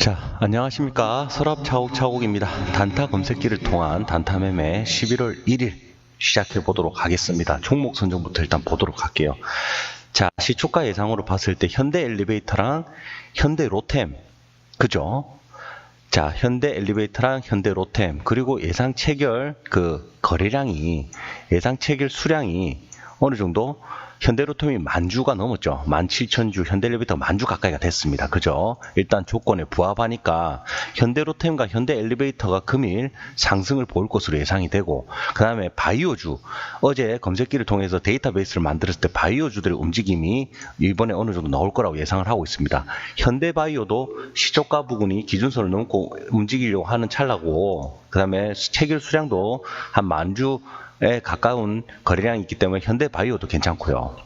자, 안녕하십니까. 서랍 차곡차곡입니다. 단타 검색기를 통한 단타 매매 11월 1일 시작해 보도록 하겠습니다. 종목 선정부터 일단 보도록 할게요. 자, 시초가 예상으로 봤을 때 현대 엘리베이터랑 현대 로템, 그죠? 자, 현대 엘리베이터랑 현대 로템, 그리고 예상 체결 그 거래량이, 예상 체결 수량이 어느 정도 현대로템이 만주가 넘었죠. 17,000주, 현대엘리베이터 만주 가까이가 됐습니다. 그죠? 일단 조건에 부합하니까 현대로템과 현대엘리베이터가 금일 상승을 볼 것으로 예상이 되고 그 다음에 바이오주, 어제 검색기를 통해서 데이터베이스를 만들었을 때 바이오주들의 움직임이 이번에 어느 정도 나올 거라고 예상을 하고 있습니다. 현대바이오도 시초가 부분이 기준선을 넘고 움직이려고 하는 찰나고 그 다음에 체결 수량도 한 만주 에 가까운 거래량이 있기 때문에 현대바이오도 괜찮고요.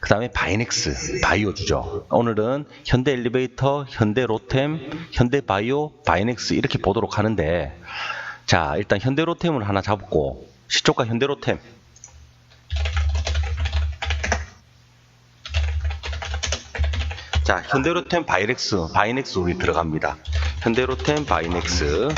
그 다음에 바이넥스, 바이오주죠. 오늘은 현대엘리베이터, 현대로템, 현대바이오, 바이넥스 이렇게 보도록 하는데 자 일단 현대로템을 하나 잡고 시초가 현대로템 자 현대로템 바이넥스, 바이넥스 우리 들어갑니다. 현대로템 바이넥스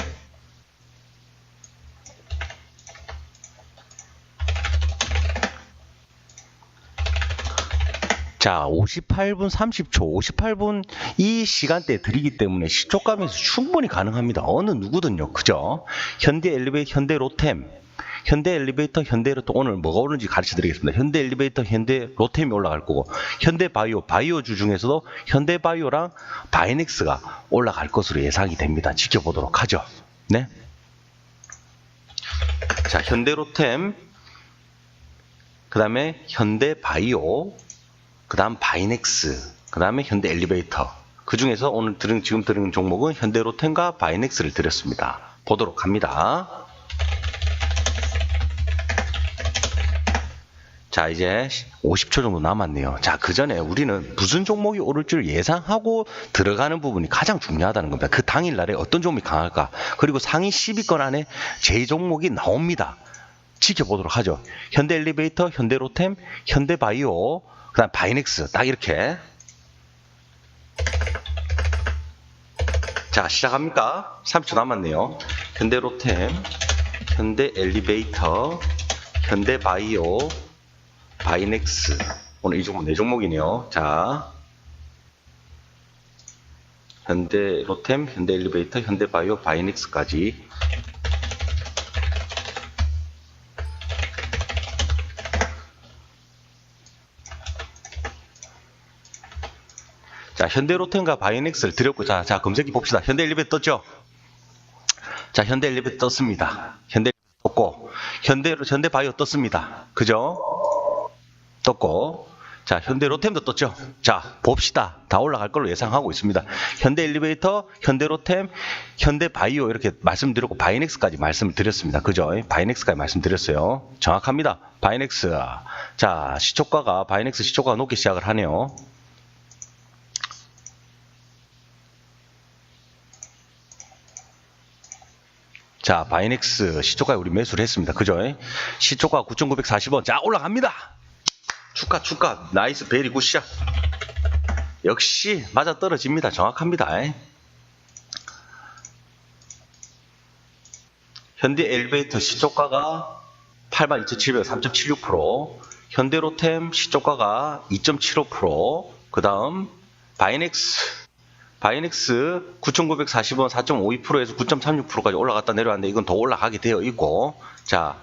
자, 58분 30초, 58분 이 시간대에 드리기 때문에 시초감에서 충분히 가능합니다. 어느 누구든요. 그죠? 현대 엘리베이터, 현대 로템, 현대 엘리베이터, 현대 로템 오늘 뭐가 오는지 가르쳐 드리겠습니다. 현대 엘리베이터, 현대 로템이 올라갈 거고, 현대 바이오, 바이오주 중에서도 현대 바이오랑 바이넥스가 올라갈 것으로 예상이 됩니다. 지켜보도록 하죠. 네. 자, 현대 로템, 그 다음에 현대 바이오, 그 다음 바이넥스, 그 다음에 현대 엘리베이터. 그 중에서 오늘 들은, 지금 들은 종목은 현대로템과 바이넥스를 드렸습니다. 보도록 합니다. 자, 이제 50초 정도 남았네요. 자, 그 전에 우리는 무슨 종목이 오를 줄 예상하고 들어가는 부분이 가장 중요하다는 겁니다. 그 당일날에 어떤 종목이 강할까? 그리고 상위 10위권 안에 제 종목이 나옵니다. 지켜보도록 하죠. 현대 엘리베이터, 현대 로템, 현대 바이오, 그 다음 바이넥스 딱 이렇게. 자 시작합니까? 30초 남았네요. 현대로템 현대 엘리베이터 현대 바이오 바이넥스. 오늘 이 종목 네 종목이네요. 자 현대 로템, 현대 엘리베이터, 현대 바이오, 바이넥스까지 현대로템과 바이넥스를 드렸고, 자, 자, 검색기 봅시다. 현대 엘리베이터 떴죠? 자, 현대 엘리베이터 떴습니다. 현대 떴고, 현대, 현대 바이오 떴습니다. 그죠? 떴고, 자, 현대 로템도 떴죠? 자, 봅시다. 다 올라갈 걸로 예상하고 있습니다. 현대 엘리베이터, 현대 로템, 현대 바이오 이렇게 말씀드렸고, 바이넥스까지 말씀을 드렸습니다. 그죠? 바이넥스까지 말씀드렸어요. 정확합니다. 바이넥스. 자, 시초가가, 바이넥스 시초가가 높게 시작을 하네요. 자, 바이넥스 시초가에 우리 매수를 했습니다. 그죠? 시초가 9,940원. 자, 올라갑니다. 축하, 축하. 나이스 베리 굿샷. 역시 맞아 떨어집니다. 정확합니다. 현대 엘리베이터 시초가가 82,700, 3.76%. 현대로템 시초가가 2.75%. 그 다음 바이넥스 바이넥스 9,940원 4.52%에서 9.36%까지 올라갔다 내려왔는데 이건 더 올라가게 되어 있고 자,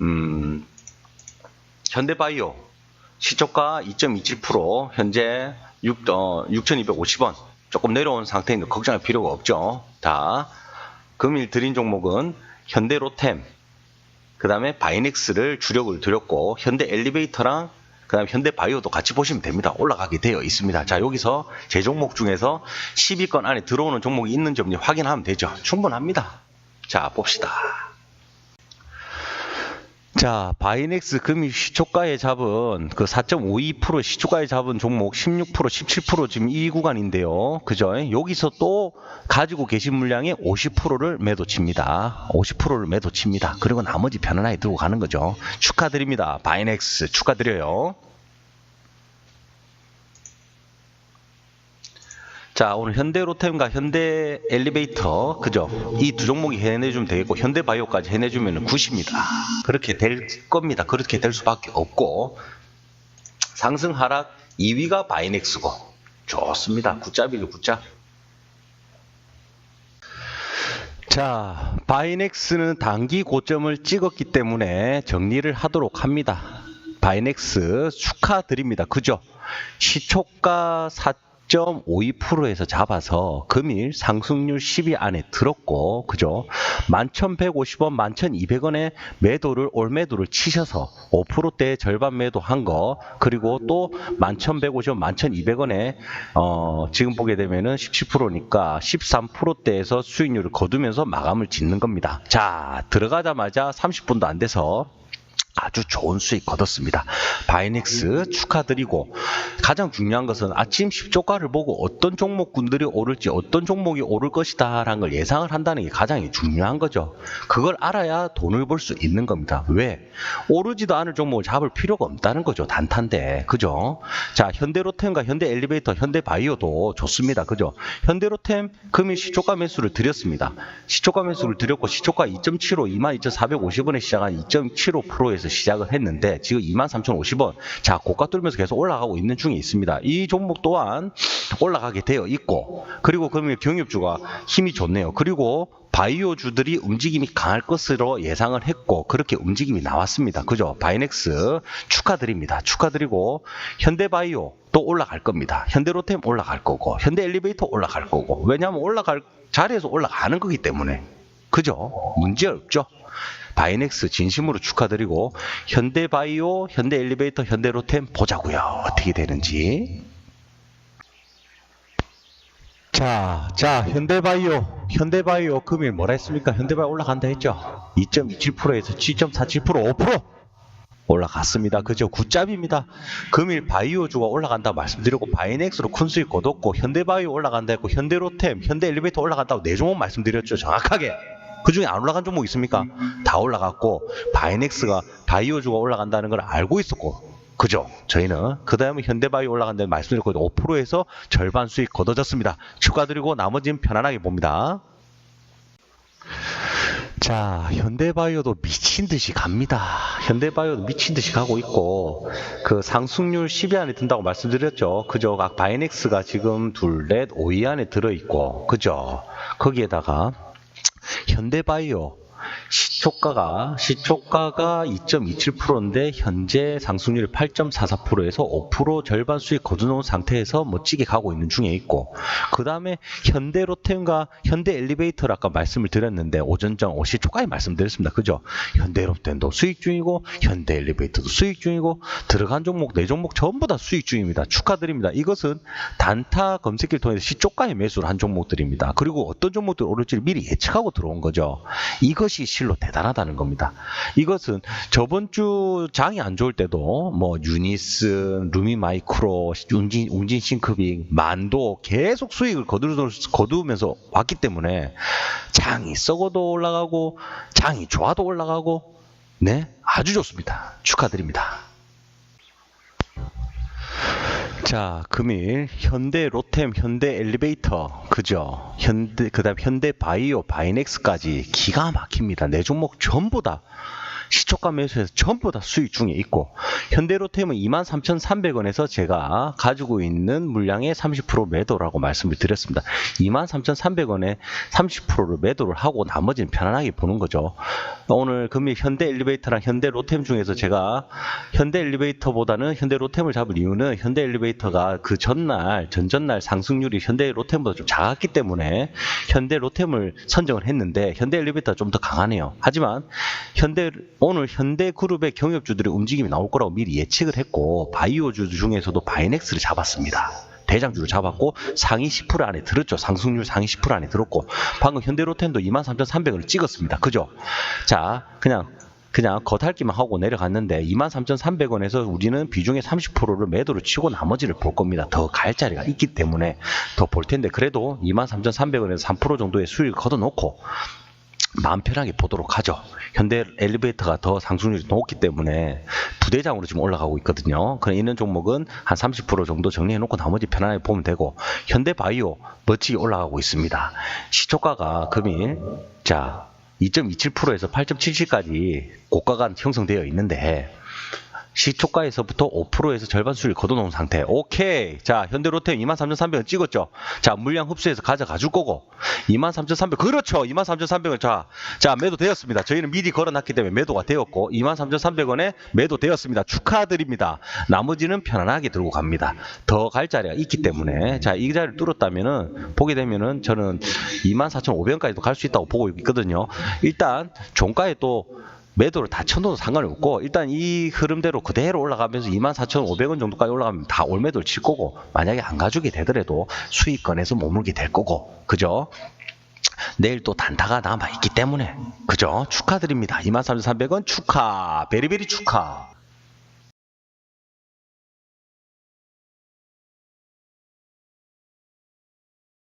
음, 현대바이오 시초가 2.27% 현재 6, 어, 6,250원 조금 내려온 상태인데 걱정할 필요가 없죠. 자, 금일 드린 종목은 현대로템 그 다음에 바이넥스를 주력을 드렸고 현대 엘리베이터랑 그 다음 현대바이오도 같이 보시면 됩니다. 올라가게 되어 있습니다. 자 여기서 제 종목 중에서 10위권 안에 들어오는 종목이 있는지 없는지 확인하면 되죠. 충분합니다. 자 봅시다. 자, 바이넥스 금이 시초가에 잡은 그 4.52% 시초가에 잡은 종목 16% 17% 지금 이 구간인데요. 그죠? 여기서 또 가지고 계신 물량의 50%를 매도 칩니다. 50%를 매도 칩니다. 그리고 나머지 편안하게 들고 가는 거죠. 축하드립니다. 바이넥스 축하드려요. 자, 오늘 현대로템과 현대 엘리베이터, 그죠? 이 두 종목이 해내주면 되겠고, 현대바이오까지 해내주면 굿입니다. 그렇게 될 겁니다. 그렇게 될 수밖에 없고, 상승 하락 2위가 바이넥스고, 좋습니다. 굿잡이죠, 굿잡. 자, 바이넥스는 단기 고점을 찍었기 때문에 정리를 하도록 합니다. 바이넥스 축하드립니다. 그죠? 시초가 4.52%에서 잡아서 금일 상승률 10위 안에 들었고, 그죠? 11,150원, 11,200원에 매도를, 올 매도를 치셔서 5%대 절반 매도한 거, 그리고 또 11,150원, 11,200원에, 어, 지금 보게 되면은 17%니까 13%대에서 수익률을 거두면서 마감을 짓는 겁니다. 자, 들어가자마자 30분도 안 돼서 아주 좋은 수익 거뒀습니다. 바이넥스 축하드리고 가장 중요한 것은 아침 10조가를 보고 어떤 종목군들이 오를지 어떤 종목이 오를 것이다 라는 걸 예상을 한다는 게 가장 중요한 거죠. 그걸 알아야 돈을 벌 수 있는 겁니다. 왜? 오르지도 않을 종목을 잡을 필요가 없다는 거죠. 단타인데. 그죠? 자, 현대로템과 현대엘리베이터, 현대바이오도 좋습니다. 그죠? 현대로템 금일 시초가 매수를 드렸습니다. 시초가 매수를 드렸고 시초가 2.75, 22,450원에 시작한 2.75%에서 시작을 했는데 지금 23,050원. 자, 고가 뚫면서 계속 올라가고 있는 중에 있습니다. 이 종목 또한 올라가게 되어 있고 그리고 금일 경협주가 힘이 좋네요. 그리고 바이오주들이 움직임이 강할 것으로 예상을 했고 그렇게 움직임이 나왔습니다. 그죠? 바이넥스 축하드립니다. 축하드리고 현대바이오 또 올라갈 겁니다. 현대로템 올라갈 거고 현대엘리베이터 올라갈 거고 왜냐하면 올라갈 자리에서 올라가는 거기 때문에 그죠? 문제 없죠? 바이넥스 진심으로 축하드리고 현대바이오, 현대엘리베이터, 현대로템 보자고요. 어떻게 되는지. 자, 자, 현대바이오, 현대바이오 금일 뭐라 했습니까? 현대바이오 올라간다 했죠? 2.27%에서 7.47%, 5% 올라갔습니다. 그죠? 굿잡입니다. 금일 바이오주가 올라간다 말씀드리고 바이넥스로 큰 수익 거뒀고 현대바이오 올라간다 했고 현대로템, 현대엘리베이터 올라간다고 네 종목 말씀드렸죠. 정확하게. 그 중에 안 올라간 종목 있습니까? 다 올라갔고 바이넥스가 바이오주가 올라간다는 걸 알고 있었고 그죠? 저희는 그 다음에 현대바이오 올라간다는 말씀드렸고 5%에서 절반 수익 거둬졌습니다. 축하드리고 나머지는 편안하게 봅니다. 자, 현대바이오도 미친 듯이 갑니다. 현대바이오도 미친 듯이 가고 있고, 그 상승률 10위 안에 든다고 말씀드렸죠. 그죠? 각 바이넥스가 지금 둘, 넷, 5위 안에 들어있고, 그죠? 거기에다가 현대바이오 시초가가 시초가가 2.27%인데 현재 상승률이 8.44%에서 5% 절반 수익 거두놓은 상태에서 멋지게 가고 있는 중에 있고 그 다음에 현대로템과 현대엘리베이터를 아까 말씀을 드렸는데 오전장 시초가에 말씀드렸습니다. 그죠? 현대로템도 수익 중이고 현대엘리베이터도 수익 중이고 들어간 종목 네 종목 전부 다 수익 중입니다. 축하드립니다. 이것은 단타 검색기를 통해서 시초가에 매수를 한 종목들입니다. 그리고 어떤 종목들이 오를지를 미리 예측하고 들어온 거죠. 이것이 실로 대단하다는 겁니다. 이것은 저번 주 장이 안 좋을 때도 뭐 유니스, 루미마이크로, 웅진, 웅진 싱크빅, 만도 계속 수익을 거두, 거두 면서 왔기 때문에 장이 썩어도 올라가고 장이 좋아도 올라가고 네 아주 좋습니다. 축하드립니다. 자, 금일 현대 로템, 현대 엘리베이터, 그죠? 현대 그다음 현대 바이오, 바이넥스까지 기가 막힙니다. 네 종목 전부 다 시초가 매수해서 전부 다 수익 중에 있고 현대로템은 23,300원에서 제가 가지고 있는 물량의 30% 매도라고 말씀을 드렸습니다. 23,300원에 30%를 매도를 하고 나머지는 편안하게 보는 거죠. 오늘 금일 현대 엘리베이터랑 현대 로템 중에서 제가 현대 엘리베이터보다는 현대 로템을 잡을 이유는 현대 엘리베이터가 그 전날 전전날 상승률이 현대 로템보다 좀 작았기 때문에 현대 로템을 선정을 했는데 현대 엘리베이터가 좀 더 강하네요. 하지만 현대 오늘 현대그룹의 경협주들의 움직임이 나올 거라고 미리 예측을 했고 바이오주 중에서도 바이넥스를 잡았습니다. 대장주를 잡았고 상위 10% 안에 들었죠. 상승률 상위 10% 안에 들었고 방금 현대로템도 23,300원을 찍었습니다. 그죠? 자, 그냥 그냥 겉핥기만 하고 내려갔는데 23,300원에서 우리는 비중의 30%를 매도를 치고 나머지를 볼 겁니다. 더 갈 자리가 있기 때문에 더 볼 텐데 그래도 23,300원에서 3% 정도의 수익을 걷어놓고 마음 편하게 보도록 하죠. 현대 엘리베이터가 더 상승률이 높기 때문에 부대장으로 지금 올라가고 있거든요. 그럼 있는 종목은 한 30% 정도 정리해 놓고 나머지 편안하게 보면 되고 현대 바이오 멋지게 올라가고 있습니다. 시초가가 금일 자 2.27%에서 8.77까지 고가가 형성되어 있는데 시초가에서부터 5%에서 절반 수익을 걷어놓은 상태. 오케이. 자, 현대로템 23,300원 찍었죠. 자, 물량 흡수해서 가져가 줄 거고. 23,300. 그렇죠. 23,300원. 자, 자, 매도 되었습니다. 저희는 미리 걸어놨기 때문에 매도가 되었고, 23,300원에 매도 되었습니다. 축하드립니다. 나머지는 편안하게 들고 갑니다. 더 갈 자리가 있기 때문에. 자, 이 자리를 뚫었다면은, 보게 되면은 저는 24,500원까지도 갈 수 있다고 보고 있거든요. 일단, 종가에 또 매도를 다 쳐놓어도 상관이 없고 일단 이 흐름대로 그대로 올라가면서 24,500원 정도까지 올라가면 다 올매도를 칠 거고 만약에 안 가지게 되더라도 수익권에서 머물게 될 거고 그죠? 내일 또 단타가 남아있기 때문에 그죠? 축하드립니다. 23,300원 축하 베리베리 축하